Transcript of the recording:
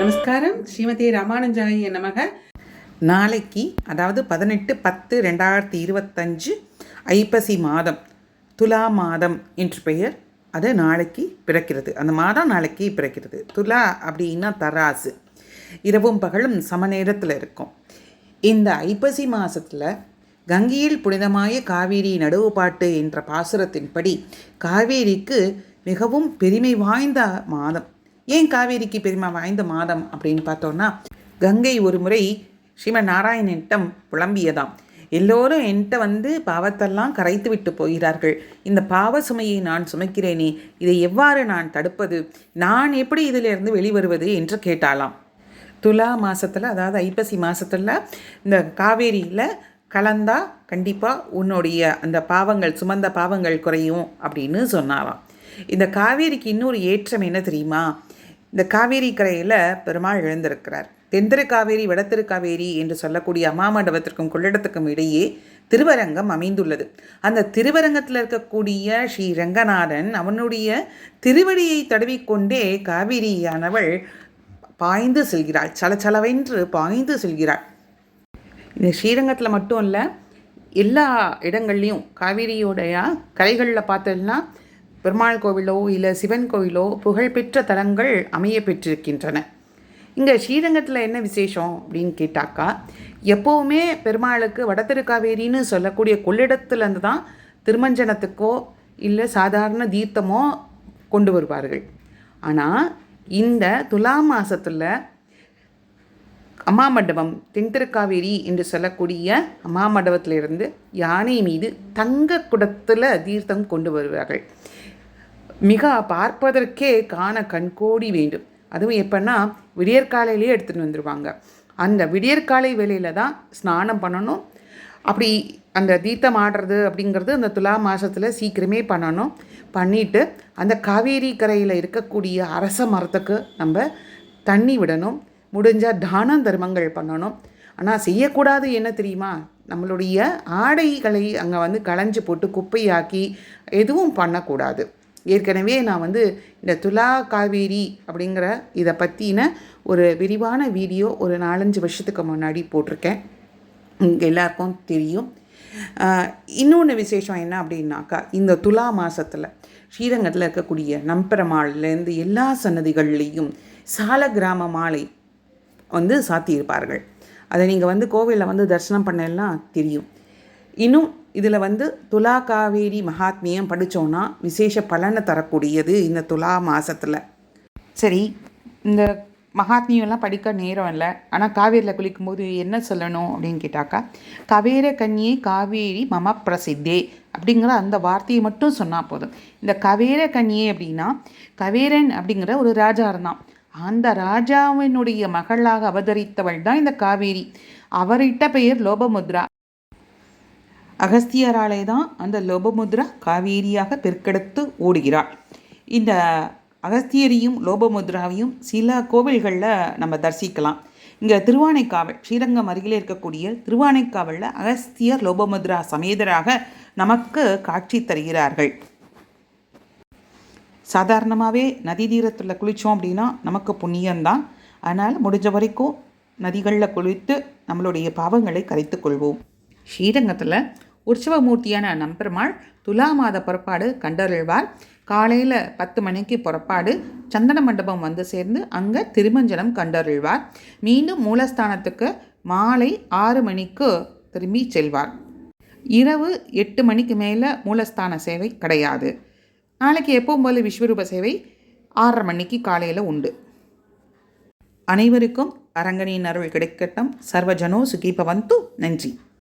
நமஸ்காரம். ஸ்ரீமதி ராமானுஜாய நமக. நாளைக்கு அதாவது பதினெட்டு பத்து ரெண்டாயிரத்தி இருபத்தஞ்சு ஐப்பசி மாதம் துலா மாதம் என்று பெயர் அது நாளைக்கு பிறக்கிறது. அந்த மாதம் நாளைக்கு பிறக்கிறது. துலா அப்படின்னா தராசு. இரவும் பகலும் சம நேரத்தில் இருக்கும். இந்த ஐப்பசி மாதத்தில் கங்கையில் புனிதமாய காவேரி நடுவுப்பாட்டு என்ற பாசுரத்தின்படி காவேரிக்கு மிகவும் பெருமை வாய்ந்த மாதம். ஏன் காவேரிக்கு பெருமா வாய்ந்த மாதம் அப்படின்னு பார்த்தோன்னா கங்கை ஒரு முறை ஸ்ரீமன் நாராயணனிடம் புலம்பியதாம். எல்லோரும் என்கிட்ட வந்து பாவத்தெல்லாம் கரைத்து விட்டு போகிறார்கள். இந்த பாவ சுமையை நான் சுமைக்கிறேனே இதை எவ்வாறு நான் தடுப்பது? நான் எப்படி இதிலிருந்து வெளிவருவது என்று கேட்டாலாம் துலா மாதத்தில் அதாவது ஐப்பசி மாதத்தில் இந்த காவேரியில் கலந்தா கண்டிப்பாக உன்னுடைய அந்த பாவங்கள் சுமந்த பாவங்கள் குறையும் அப்படின்னு சொன்னாராம் இந்த காவேரிக்கு இன்னொரு ஏற்றம் என்ன தெரியுமா? இந்த காவேரி கரையில் பெருமாள் எழுந்திருக்கிறார். தென்திரு காவேரி வடத்திரு காவேரி என்று சொல்லக்கூடிய அம்மாமண்டபத்திற்கும் கொள்ளிடத்துக்கும் இடையே திருவரங்கம் அமைந்துள்ளது. அந்த திருவரங்கத்தில் இருக்கக்கூடிய ஸ்ரீ ரங்கநாதன் அவனுடைய திருவடியை தடவிக்கொண்டே காவேரியானவள் பாய்ந்து செல்கிறாள். சலச்சலவென்று பாய்ந்து செல்கிறாள். இந்த ஸ்ரீரங்கத்தில் மட்டும் இல்லை எல்லா இடங்கள்லையும் காவேரியோடைய கரைகளில் பார்த்தோம்னா பெருமாள் கோவிலோ இல்லை சிவன் கோவிலோ புகழ்பெற்ற தலங்கள் அமைய பெற்றிருக்கின்றன. இங்கே ஸ்ரீரங்கத்தில் என்ன விசேஷம் அப்படின்னு கேட்டாக்கா எப்போவுமே பெருமாளுக்கு வடதிருக்காவேரின்னு சொல்லக்கூடிய கொள்ளிடத்துலேருந்து தான் திருமஞ்சனத்துக்கோ இல்லை சாதாரண தீர்த்தமோ கொண்டு வருவார்கள். ஆனால் இந்த துலா மாதத்தில் அம்மா மண்டபம் தென்திருக்காவேரி என்று சொல்லக்கூடிய அம்மா மண்டபத்திலிருந்து யானை மீது தங்க குடத்தில் தீர்த்தம் கொண்டு வருவார்கள். மிக பார்ப்பதற்கே காண கண்கோடி வேண்டும். அதுவும் எப்போன்னா விடியற்காலையிலேயே எடுத்துகிட்டு வந்துடுவாங்க அந்த விடியற்காலை வேலையில் தான் ஸ்நானம் பண்ணணும். அப்படி அந்த தீர்த்தம் ஆடுறது அப்படிங்கிறது அந்த துலா மாதத்தில் சீக்கிரமே பண்ணணும். பண்ணிவிட்டு அந்த காவேரி கரையில் இருக்கக்கூடிய அரச மரத்துக்கு நம்ம தண்ணி விடணும். முடிஞ்சால் தான தர்மங்கள் பண்ணணும். ஆனால் செய்யக்கூடாது என்ன தெரியுமா? நம்மளுடைய ஆடைகளை அங்கே வந்து களைஞ்சு போட்டு குப்பையாக்கி எதுவும் பண்ணக்கூடாது. ஏற்கனவே நான் வந்து இந்த துலா காவேரி அப்படிங்கிற இதை பற்றின ஒரு விரிவான வீடியோ ஒரு நாலஞ்சு வருஷத்துக்கு முன்னாடி போட்டிருக்கேன். இங்கே எல்லாருக்கும் தெரியும். இன்னொன்று விசேஷம் என்ன அப்படின்னாக்கா இந்த துலா மாதத்தில் ஸ்ரீரங்கத்தில் இருக்கக்கூடிய நம்பெருமாள்லேருந்து எல்லா சன்னதிகள்லேயும் சால கிராம மாலை வந்து சாத்தியிருப்பார்கள். அதை நீங்கள் வந்து கோவிலில் வந்து தரிசனம் பண்ணலாம் தெரியும். இன்னும் இதில் வந்து துலா காவேரி மகாத்மியம் படித்தோன்னா விசேஷ பலனை தரக்கூடியது இந்த துலா மாதத்தில் சரி இந்த மகாத்மியம்லாம் படிக்க நேரம் இல்லை. ஆனால் காவேரியில் குளிக்கும்போது என்ன சொல்லணும் அப்படின்னு கேட்டாக்கா கவேர கன்னியே காவேரி மம பிரசித்தே அப்படிங்கிற அந்த வார்த்தையை மட்டும் சொன்னால் போதும். இந்த கவேர கன்னியே அப்படின்னா கவேரன் அப்படிங்கிற ஒரு ராஜா இருந்தான் அந்த ராஜாவினுடைய மகளாக அவதரித்தவள் தான் இந்த காவேரி. அவரிட்ட பெயர் லோபமுத்ரா. அகஸ்தியராலே தான் அந்த லோபமுத்ரா காவேரியாக பெருக்கெடுத்து ஓடுகிறாள். இந்த அகஸ்தியரையும் லோபமுத்ராவையும் சில கோவில்களில் நம்ம தரிசிக்கலாம். இங்கே திருவானைக்காவல் ஸ்ரீரங்கம் அருகில் இருக்கக்கூடிய திருவானைக்காவலில் அகஸ்தியர் லோபமுத்ரா சமேதராக நமக்கு காட்சி தருகிறார்கள். சாதாரணமாகவே நதி தீரத்தில் குளித்தோம் அப்படின்னா நமக்கு புண்ணியம்தான். அதனால் முடிஞ்ச வரைக்கும் நதிகளில் குளித்து நம்மளுடைய பாவங்களை கரைத்து கொள்வோம். ஸ்ரீரங்கத்தில் உற்சவமூர்த்தியான நம்பெருமாள் துலா மாத புறப்பாடு கண்டறிழ்வார் காலையில் பத்து மணிக்கு புறப்பாடு சந்தன மண்டபம் வந்து சேர்ந்து அங்கே திருமஞ்சனம் கண்டறிழ்வார் மீண்டும் மூலஸ்தானத்துக்கு மாலை ஆறு மணிக்கு திரும்பி செல்வார். இரவு எட்டு மணிக்கு மேலே மூலஸ்தான சேவை கிடையாது. நாளைக்கு எப்பவும் போல விஸ்வரூப சேவை ஆறரை மணிக்கு காலையில் உண்டு. அனைவருக்கும் அரங்கனின் அருள் கிடைக்கட்டும். சர்வஜனோ சுகீபவந்து. நன்றி.